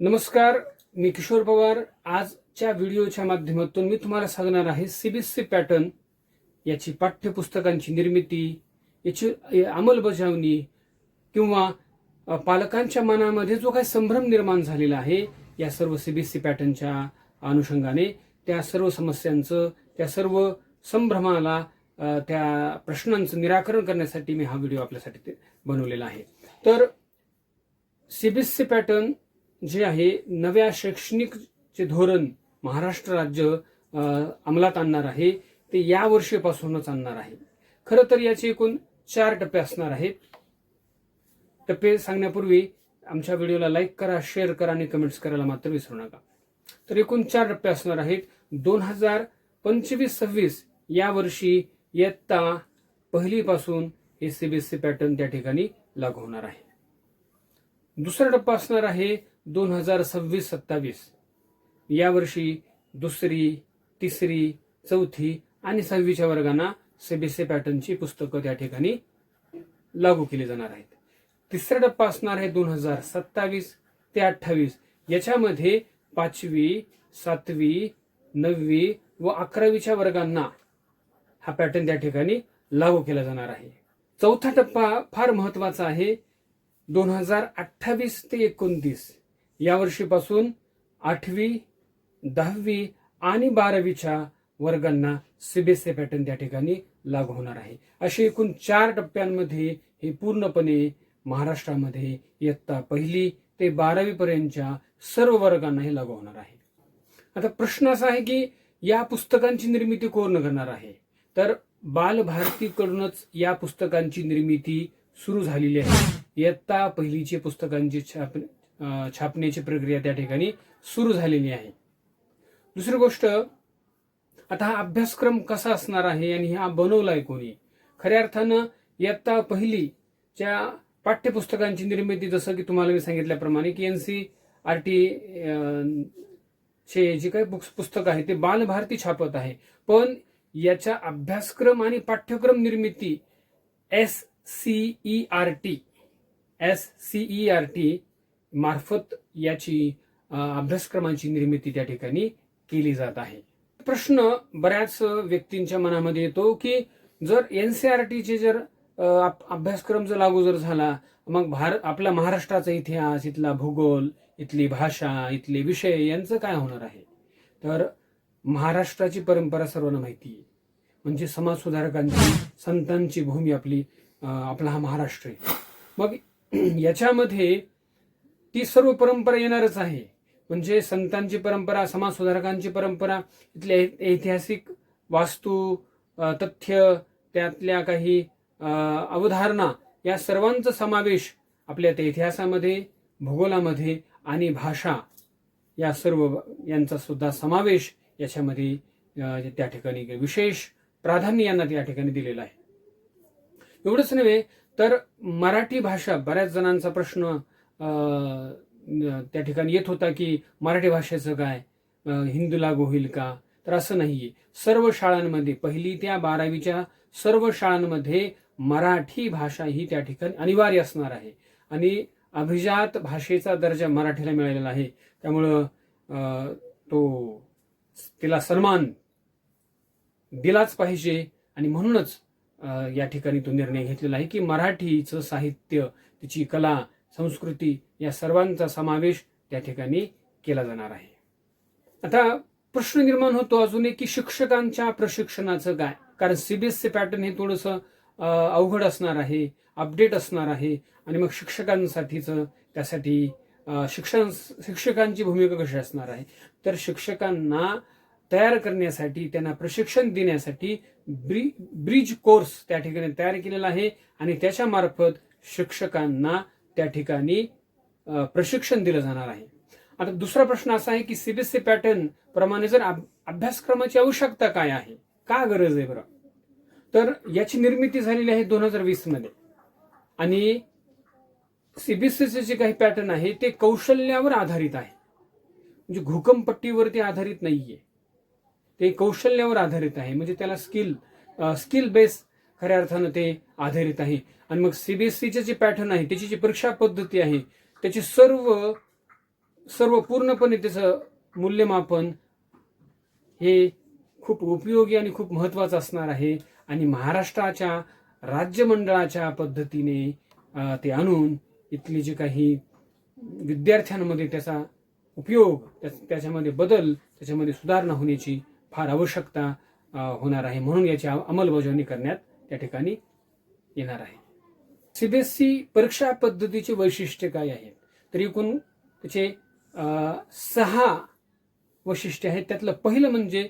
नमस्कार मी किशोर पवार. आजच्या व्हिडिओच्या माध्यमातून मी तुम्हाला सांगणार आहे सीबीएसई पॅटर्न याची पाठ्यपुस्तकांची निर्मिती याची अंमलबजावणी किंवा पालकांच्या मनामध्ये जो काही संभ्रम निर्माण झालेला आहे या सर्व सीबीएसई पॅटर्नच्या अनुषंगाने त्या सर्व समस्यांचं त्या सर्व संभ्रमाला त्या प्रश्नांचं निराकरण करण्यासाठी मी हा व्हिडिओ आपल्यासाठी ते बनवलेला आहे. तर सीबीएसई पॅटर्न जे आहे नव्या शैक्षणिक जे धोरण महाराष्ट्र राज्य अंमलात आणणार आहे ते या वर्षीपासूनच आणणार आहे. खरं तर याचे एकूण चार टप्पे असणार आहेत. टप्पे सांगण्यापूर्वी आमच्या व्हिडिओला लाईक करा शेअर करा आणि कमेंट्स करायला मात्र विसरू नका. तर एकूण चार टप्पे असणार आहेत. दोन हजार पंचवीस सव्वीस या वर्षी इयत्ता पहिलीपासून हे सीबीएसई पॅटर्न त्या ठिकाणी लागू होणार आहे. दुसरा टप्पा असणार आहे दोन हजार सव्वीस सत्तावीस. यावर्षी दुसरी तिसरी चौथी आणि सहावीच्या वर्गांना सीबीएसई पॅटर्नची पुस्तकं त्या ठिकाणी लागू केली जाणार आहेत. तिसरा टप्पा असणार आहे दोन हजार सत्तावीस ते अठ्ठावीस. याच्यामध्ये पाचवी सातवी नववी व अकरावीच्या वर्गांना हा पॅटर्न त्या ठिकाणी लागू केला जाणार आहे. चौथा टप्पा फार महत्त्वाचा आहे. दोन हजार अठ्ठावीस ते एकोणतीस. या वर्षीपासून आठवी दहावी आणि बारावीच्या वर्गांना सीबीएसई पॅटर्न त्या ठिकाणी लागू होणार आहे. असे एकूण चार टप्प्यांमध्ये हे पूर्णपणे महाराष्ट्रामध्ये इयत्ता पहिली ते बारावी पर्यंतच्या सर्व वर्गांना हे लागू होणार आहे. आता प्रश्न असा आहे की या पुस्तकांची निर्मिती कोण करणार आहे? तर बालभारतीकडूनच या पुस्तकांची निर्मिती सुरू झालेली आहे. इयत्ता पहिलीचे पुस्तकांची छाप छापण्याची प्रक्रिया त्या ठिकाणी सुरू झालेली आहे. दुसरी गोष्ट आता हा अभ्यासक्रम कसा असणार आहे आणि हा बनवलाय कोणी? खऱ्या अर्थानं इयत्ता पहिलीच्या पाठ्यपुस्तकांची निर्मिती जसं की तुम्हाला मी सांगितल्याप्रमाणे की एन सी आर टी चे जे काही बुक्स पुस्तक आहे ते बालभारती छापत आहे. पण याच्या अभ्यासक्रम आणि पाठ्यक्रम निर्मिती S C E R T S C E R T मार्फत याची अभ्यासक्रमांची निर्मिती त्या ठिकाणी केली जात आहे. प्रश्न बऱ्याच व्यक्तींच्या मनामध्ये येतो की जर एनसीआरटीचे जर अभ्यासक्रम जर लागू जर झाला मग भारत आपला महाराष्ट्राचा इतिहास इथला भूगोल इथली भाषा इथले विषय यांचं काय होणार आहे? तर महाराष्ट्राची परंपरा सर्वांना माहिती आहे. म्हणजे समाजसुधारकांची संतांची भूमी आपली आपला हा महाराष्ट्र आहे. मग याच्यामध्ये ती सर्व परंपरा येणारच आहे. म्हणजे संतांची परंपरा समाजसुधारकांची परंपरा इथल्या ऐतिहासिक वास्तू तथ्य त्यातल्या काही अवधारणा या सर्वांचा समावेश आपल्या त्या इतिहासामध्ये भूगोलामध्ये आणि भाषा या सर्व यांचा सुद्धा समावेश याच्यामध्ये त्या ठिकाणी विशेष प्राधान्य यांना त्या ठिकाणी दिलेलं आहे. एवढंच नव्हे तर मराठी भाषा बऱ्याच जणांचा प्रश्न त्या ठिकाणी येत होता की मराठी भाषेचं काय? हिंदू लागू होईल का? तर असं नाहीये. सर्व शाळांमध्ये पहिली त्या बारावीच्या सर्व शाळांमध्ये मराठी भाषा ही त्या ठिकाणी अनिवार्य असणार आहे. आणि अभिजात भाषेचा दर्जा मराठीला मिळालेला आहे. त्यामुळं तो तिला सन्मान दिलाच पाहिजे. आणि म्हणूनच या ठिकाणी तो निर्णय घेतलेला आहे की मराठीचं साहित्य तिची कला संस्कृती या सर्वांचा समावेश त्या ठिकाणी केला जाणार आहे. आता प्रश्न निर्माण होतो अजून एक की शिक्षकांच्या प्रशिक्षणाचं काय? कारण सीबीएससी पॅटर्न हे थोडंसं अवघड असणार आहे अपडेट असणार आहे आणि मग शिक्षकांसाठीचं त्यासाठी शिक्षण शिक्षकांची भूमिका कशी असणार आहे? तर शिक्षकांना तयार करण्यासाठी त्यांना प्रशिक्षण देण्यासाठी ब्रि ब्रिज कोर्स त्या ठिकाणी तयार केलेला आहे आणि त्याच्यामार्फत शिक्षकांना त्या ठिकाणी प्रशिक्षण दिलं जाणार आहे. आता दुसरा प्रश्न असा आहे की सीबीएसई पॅटर्न प्रमाणे जर अभ्यासक्रमाची आवश्यकता काय आहे? का गरज आहे बरं? तर याची निर्मिती झालेली आहे दोन हजार वीसमध्ये. आणि सीबीएसईचे जे काही पॅटर्न आहे ते कौशल्यावर आधारित आहे. म्हणजे घुकमपट्टीवरती आधारित नाहीये. ते कौशल्यावर आधारित आहे. म्हणजे त्याला स्किल स्किल बेस खऱ्या अर्थानं ते आधारित आहे. आणि मग सीबीएसईचे जे पॅटर्न आहे त्याची जी परीक्षा पद्धती आहे त्याची सर्व सर्व पूर्णपणे त्याचं मूल्यमापन हे खूप उपयोगी आणि खूप महत्वाचं असणार आहे. आणि महाराष्ट्राच्या राज्यमंडळाच्या पद्धतीने ते आणून इथली जे काही विद्यार्थ्यांमध्ये त्याचा उपयोग त्या- त्याच्यामध्ये बदल त्याच्यामध्ये सुधारणा होण्याची फार आवश्यकता होणार आहे. म्हणून याची अंमलबजावणी करण्यात त्या ठिकाणी येणार आहे. सीबीएसई परीक्षा पद्धतीची वैशिष्ट्य काय आहेत? तर एकूण त्याचे सहा वैशिष्ट्य आहेत. त्यातलं पहिलं म्हणजे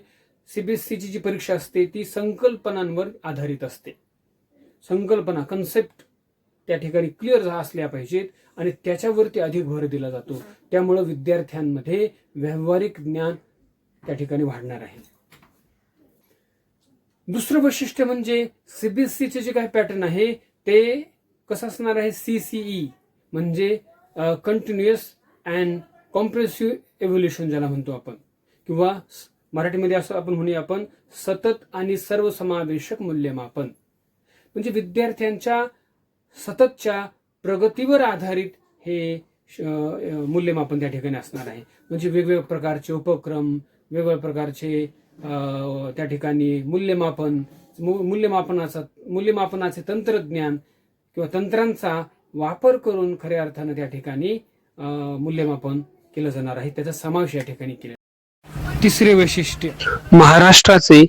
सीबीएसईची जी परीक्षा असते ती संकल्पनांवर आधारित असते. संकल्पना कन्सेप्ट त्या ठिकाणी क्लिअर असल्या पाहिजेत आणि त्याच्यावरती अधिक भर दिला जातो. त्यामुळं विद्यार्थ्यांमध्ये व्यावहारिक ज्ञान त्या ठिकाणी वाढणार आहे. दुसरं वैशिष्ट्य म्हणजे सीबीएसईचे जे काही पॅटर्न आहे ते कसं असणार आहे? सीसीई म्हणजे कंटिन्युअस अँड कॉम्प्रेसिव्ह एव्होल्युशन ज्याला म्हणतो आपण. किंवा मराठीमध्ये असं आपण म्हणूया आपण सतत आणि सर्वसमावेशक मूल्यमापन. म्हणजे विद्यार्थ्यांच्या सततच्या प्रगतीवर आधारित हे श- मूल्यमापन त्या ठिकाणी असणार आहे. म्हणजे वेगवेगळ्या प्रकारचे उपक्रम वेगवेगळ्या प्रकारचे त्या ठिकाणी मूल्यमापन मूल्यमापनाचा मूल्यमापनाचे तंत्रज्ञान किंवा तंत्रांचा वापर करून खऱ्या अर्थानं त्या ठिकाणी मूल्यमापन केलं जाणार आहे. त्याचा समावेश या ठिकाणी केला तिसरे वैशिष्ट्य. महाराष्ट्राचे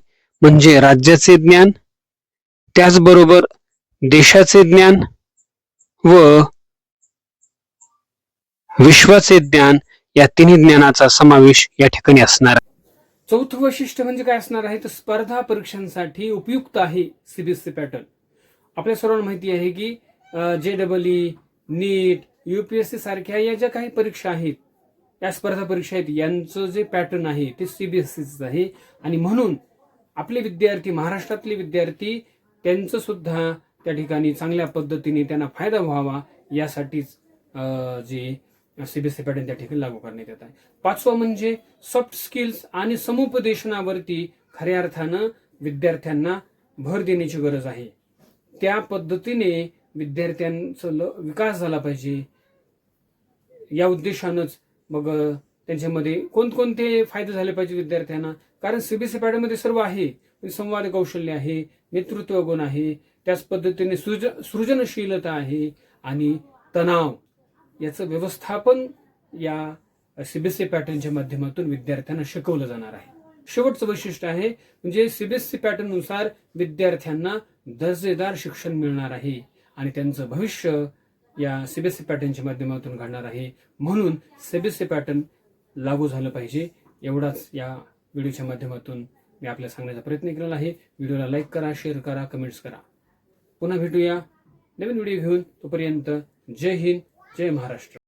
म्हणजे राज्याचे ज्ञान त्याचबरोबर देशाचे ज्ञान व विश्वाचे ज्ञान या तिन्ही ज्ञानाचा समावेश या ठिकाणी असणार आहे. चौथं वैशिष्ट्य म्हणजे काय असणार आहे? तर स्पर्धा परीक्षांसाठी उपयुक्त आहे सीबीएसई पॅटर्न आपल्या सर्वांना माहिती आहे की जे डबल ई नीट युपीएससी सारख्या या ज्या काही परीक्षा आहेत या स्पर्धा परीक्षा आहेत यांचं जे पॅटर्न आहे ते सीबीएसईचं आहे. आणि म्हणून आपले विद्यार्थी महाराष्ट्रातले विद्यार्थी त्यांचं सुद्धा त्या ठिकाणी चांगल्या पद्धतीने त्यांना फायदा व्हावा यासाठीच जे सीबीएसई पॅटर्न त्या ठिकाणी लागू करण्यात येत आहे. पाचवा म्हणजे सॉफ्ट स्किल्स आणि समुपदेशनावरती खऱ्या अर्थानं विद्यार्थ्यांना भर देण्याची गरज आहे. त्या पद्धतीने विद्यार्थ्यांचा ल- विकास झाला पाहिजे. या उद्देशानंच मग त्यांच्यामध्ये कोणकोणते फायदे झाले पाहिजे विद्यार्थ्यांना? कारण सीबीएसई पॅटर्नमध्ये सर्व आहे. संवाद कौशल्य आहे नेतृत्व गुण आहे त्याच पद्धतीने सृज सृजनशीलता आहे आणि तणाव. याचं व्यवस्थापन या सीबीएसई पॅटर्नच्या माध्यमातून विद्यार्थ्यांना शिकवलं जाणार आहे. शेवटचं वैशिष्ट्य आहे म्हणजे सीबीएसई पॅटर्ननुसार विद्यार्थ्यांना दर्जेदार शिक्षण मिळणार आहे आणि त्यांचं भविष्य या सीबीएसई पॅटर्नच्या माध्यमातून घडणार आहे. म्हणून सीबीएसई पॅटर्न लागू झालं पाहिजे. एवढाच या व्हिडिओच्या माध्यमातून मी आपल्याला सांगण्याचा प्रयत्न केलेला आहे. व्हिडिओला लाईक करा शेअर करा कमेंट्स करा. पुन्हा भेटूया नवीन व्हिडिओ घेऊन. तोपर्यंत जय हिंद. जय महाराष्ट्र.